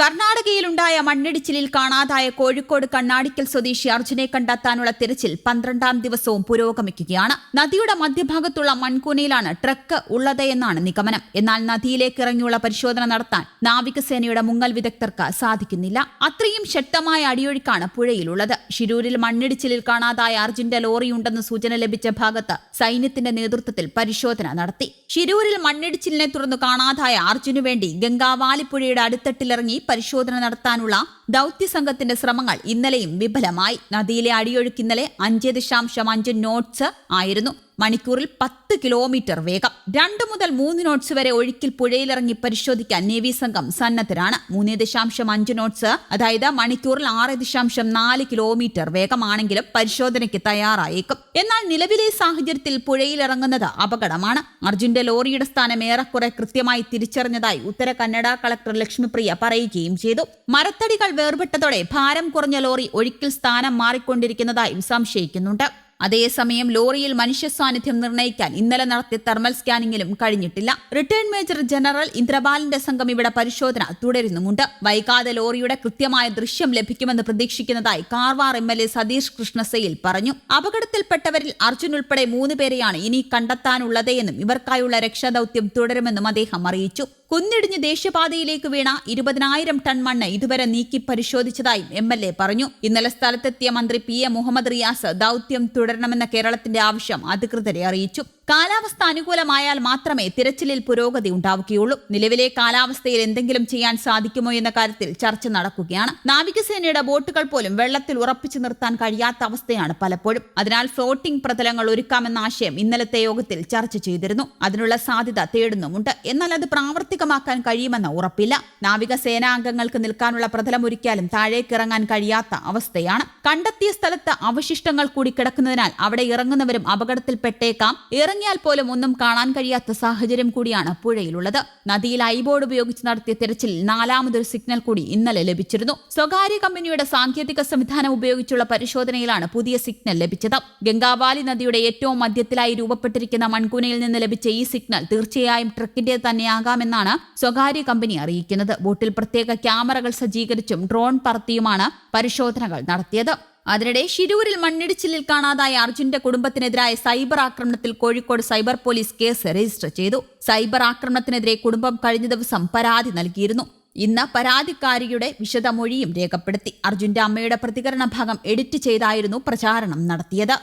കർണാടകയിലുണ്ടായ മണ്ണിടിച്ചിലിൽ കാണാതായ കോഴിക്കോട് കണ്ണാടിക്കൽ സ്വദേശി അർജുനെ കണ്ടെത്താനുള്ള തിരച്ചിൽ പന്ത്രണ്ടാം ദിവസവും പുരോഗമിക്കുകയാണ്. നദിയുടെ മധ്യഭാഗത്തുള്ള മൺകൂനയിലാണ് ട്രക്ക് ഉള്ളത് എന്നാണ് നിഗമനം. എന്നാൽ നദിയിലേക്ക് ഇറങ്ങിയുള്ള പരിശോധന നടത്താൻ നാവികസേനയുടെ മുങ്ങൽ വിദഗ്ധർക്ക് സാധിക്കുന്നില്ല. അത്രയും ശക്തമായ അടിയൊഴുക്കാണ് പുഴയിലുള്ളത്. ഷിരൂരിൽ മണ്ണിടിച്ചിലിൽ കാണാതായ അർജുന്റെ ലോറിയുണ്ടെന്ന് സൂചന ലഭിച്ച ഭാഗത്ത് സൈന്യത്തിന്റെ നേതൃത്വത്തിൽ പരിശോധന നടത്തി. ഷിരൂരിൽ മണ്ണിടിച്ചിലിനെ തുടർന്ന് കാണാതായ അർജുനു വേണ്ടി ഗംഗാവാലിപ്പുഴയുടെ അടിത്തട്ടിലിറങ്ങി പരിശോധന നടത്താനുള്ള ദൌത്യ സംഘത്തിന്റെ ശ്രമങ്ങൾ ഇന്നലെയും വിഫലമായി. നദിയിലെ അടിയൊഴുക്ക് ഇന്നലെ അഞ്ച് ദശാംശം അഞ്ച് നോട്ട്സ് ആയിരുന്നു. മണിക്കൂറിൽ പത്ത് കിലോമീറ്റർ വേഗം. രണ്ട് മുതൽ മൂന്ന് നോട്ട്സ് വരെ ഒഴുക്കിൽ പുഴയിലിറങ്ങി പരിശോധിക്കാൻ നേവി സംഘം സന്നദ്ധരാണ്. മൂന്ന് ദശാംശം അഞ്ച് നോട്ട്സ് അതായത് മണിക്കൂറിൽ ആറ് ദശാംശം നാല് കിലോമീറ്റർ വേഗമാണെങ്കിലും പരിശോധനയ്ക്ക് തയ്യാറായേക്കും. എന്നാൽ നിലവിലെ സാഹചര്യത്തിൽ പുഴയിലിറങ്ങുന്നത് അപകടമാണ്. അർജുന്റെ ലോറിയുടെ സ്ഥാനം ഏറെക്കുറെ കൃത്യമായി തിരിച്ചറിഞ്ഞതായി ഉത്തര കന്നഡ കളക്ടർ ലക്ഷ്മിപ്രിയ പറയുകയും ചെയ്തു. മരത്തടികൾ വേർപെട്ടതോടെ ഭാരം കുറഞ്ഞ ലോറി ഒഴുക്കിൽ സ്ഥാനം മാറിക്കൊണ്ടിരിക്കുന്നതായും സംശയിക്കുന്നുണ്ട്. അതേസമയം ലോറിയിൽ മനുഷ്യ സാന്നിധ്യം നിർണയിക്കാൻ ഇന്നലെ നടത്തിയ തെർമൽ സ്കാനിങ്ങിലും കഴിഞ്ഞിട്ടില്ല. റിട്ടേൺ മേജർ ജനറൽ ഇന്ദ്രപാലിന്റെ സംഘം ഇവിടെ പരിശോധന തുടരുന്നുമുണ്ട്. വൈകാതെ ലോറിയുടെ കൃത്യമായ ദൃശ്യം ലഭിക്കുമെന്ന് പ്രതീക്ഷിക്കുന്നതായി Karwar M L A Satish കൃഷ്ണസയിൽ പറഞ്ഞു. അപകടത്തിൽപ്പെട്ടവരിൽ അർജുൻ ഉൾപ്പെടെ മൂന്ന് പേരെയാണ് ഇനി കണ്ടെത്താനുള്ളതെന്നും ഇവർക്കായുള്ള രക്ഷാദൌത്യം തുടരുമെന്നും അദ്ദേഹം അറിയിച്ചു. കുന്നിടിഞ്ഞ് ദേശീയപാതയിലേക്ക് വീണ ഇരുപതിനായിരം ടൺ മണ്ണ് ഇതുവരെ നീക്കി പരിശോധിച്ചതായും എം എൽ എ പറഞ്ഞു. ഇന്നലെ സ്ഥലത്തെത്തിയ മന്ത്രി പി എ മുഹമ്മദ് റിയാസ് ദൌത്യം തുടരണമെന്ന കേരളത്തിന്റെ ആവശ്യം അധികൃതരെ അറിയിച്ചു. കാലാവസ്ഥ അനുകൂലമായാൽ മാത്രമേ തിരച്ചിലിൽ പുരോഗതി ഉണ്ടാവുകയുള്ളൂ. നിലവിലെ കാലാവസ്ഥയിൽ എന്തെങ്കിലും ചെയ്യാൻ സാധിക്കുമോ എന്ന കാര്യത്തിൽ ചർച്ച നടക്കുകയാണ്. നാവികസേനയുടെ ബോട്ടുകൾ പോലും വെള്ളത്തിൽ ഉറപ്പിച്ചു നിർത്താൻ കഴിയാത്ത അവസ്ഥയാണ് പലപ്പോഴും. അതിനാൽ ഫ്ലോട്ടിംഗ് പ്രതലങ്ങൾ ഒരുക്കാമെന്ന ആശയം ഇന്നലത്തെ യോഗത്തിൽ ചർച്ച ചെയ്തിരുന്നു. അതിനുള്ള സാധ്യത തേടുന്നുമുണ്ട്. എന്നാൽ അത് പ്രാവർത്തികമാക്കാൻ കഴിയുമെന്ന ഉറപ്പില്ല. നാവികസേനാംഗങ്ങൾക്ക് നിൽക്കാനുള്ള പ്രതലം ഒരുക്കിയാലും താഴേക്കിറങ്ങാൻ കഴിയാത്ത അവസ്ഥയാണ്. കണ്ടെത്തിയ സ്ഥലത്ത് അവശിഷ്ടങ്ങൾ കൂടി കിടക്കുന്നതിനാൽ അവിടെ ഇറങ്ങുന്നവരും അപകടത്തിൽപ്പെട്ടേക്കാം. ഇറങ്ങിയാൽ പോലും ഒന്നും കാണാൻ കഴിയാത്ത സാഹചര്യം കൂടിയാണ് പുഴയിലുള്ളത്. നദിയിൽ ഐബോർഡ് ഉപയോഗിച്ച് നടത്തിയ തെരച്ചിൽ നാലാമതൊരു സിഗ്നൽ കൂടി ഇന്നലെ ലഭിച്ചിരുന്നു. സ്വകാര്യ കമ്പനിയുടെ സാങ്കേതിക സംവിധാനം ഉപയോഗിച്ചുള്ള പരിശോധനയിലാണ് പുതിയ സിഗ്നൽ ലഭിച്ചത്. ഗംഗാവാലി നദിയുടെ ഏറ്റവും മധ്യത്തിലായി രൂപപ്പെട്ടിരിക്കുന്ന മൺകൂനയിൽ നിന്ന് ലഭിച്ച ഈ സിഗ്നൽ തീർച്ചയായും ട്രക്കിന്റെ തന്നെയാകാമെന്നാണ് സ്വകാര്യ കമ്പനി അറിയിക്കുന്നത്. ബോട്ടിൽ പ്രത്യേക ക്യാമറകൾ സജ്ജീകരിച്ചും ഡ്രോൺ പറത്തിയുമാണ് പരിശോധനകൾ നടത്തിയത്. അതിനിടെ ഷിരൂരിൽ മണ്ണിടിച്ചിലിൽ കാണാതായ അർജുന്റെ കുടുംബത്തിനെതിരായ സൈബർ ആക്രമണത്തിൽ Kozhikode cyber police case register ചെയ്തു. സൈബർ ആക്രമണത്തിനെതിരെ കുടുംബം കഴിഞ്ഞ ദിവസം പരാതി നൽകിയിരുന്നു. ഇന്ന് പരാതിക്കാരിയുടെ വിശദമൊഴിയും രേഖപ്പെടുത്തി. അർജുന്റെ അമ്മയുടെ പ്രതികരണ ഭാഗം എഡിറ്റ് ചെയ്തായിരുന്നു പ്രചാരണം നടത്തിയത്.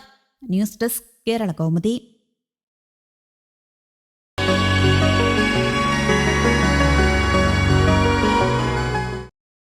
News desk Kerala Kaumudi.